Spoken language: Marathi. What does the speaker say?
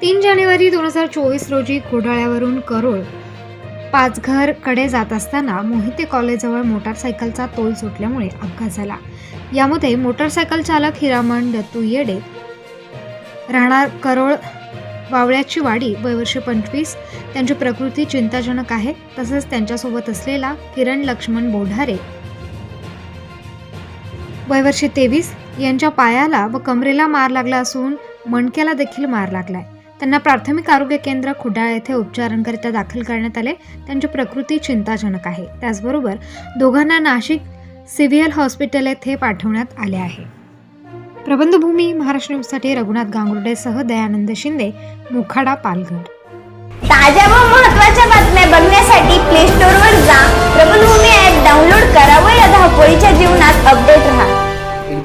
तीन जानेवारी दोन हजार चोवीस रोजी घोडाळ्यावरून करोळ पाचघरकडे जात असताना मोहिते कॉलेजजवळ मोटारसायकलचा तोल सुटल्यामुळे अपघात झाला. यामध्ये मोटारसायकल चालक हिरामण दत्तू येडे राहणार करोळ वावळ्याची वाडी वयवर्ष पंचवीस त्यांची प्रकृती चिंताजनक आहे. तसंच त्यांच्यासोबत असलेला किरण लक्ष्मण बोढारे वयवर्षे तेवीस यांच्या पायाला व कमरेला मार लागला असून मणक्याला देखील मार लागलाय. त्यांना प्राथमिक आरोग्य केंद्र खुडाळ येथे उपचारांकरिता दाखल करण्यात आले. त्यांची प्रकृती चिंताजनक आहे. त्याचबरोबर दोघांना नाशिक सिव्हिअर हॉस्पिटल येथे पाठवण्यात आले आहे. प्रबंधभूमी महाराष्ट्र न्यूजसाठी रघुनाथ गांगुर्डेसह दयानंद शिंदे मोखाडा पालघर. ताज्या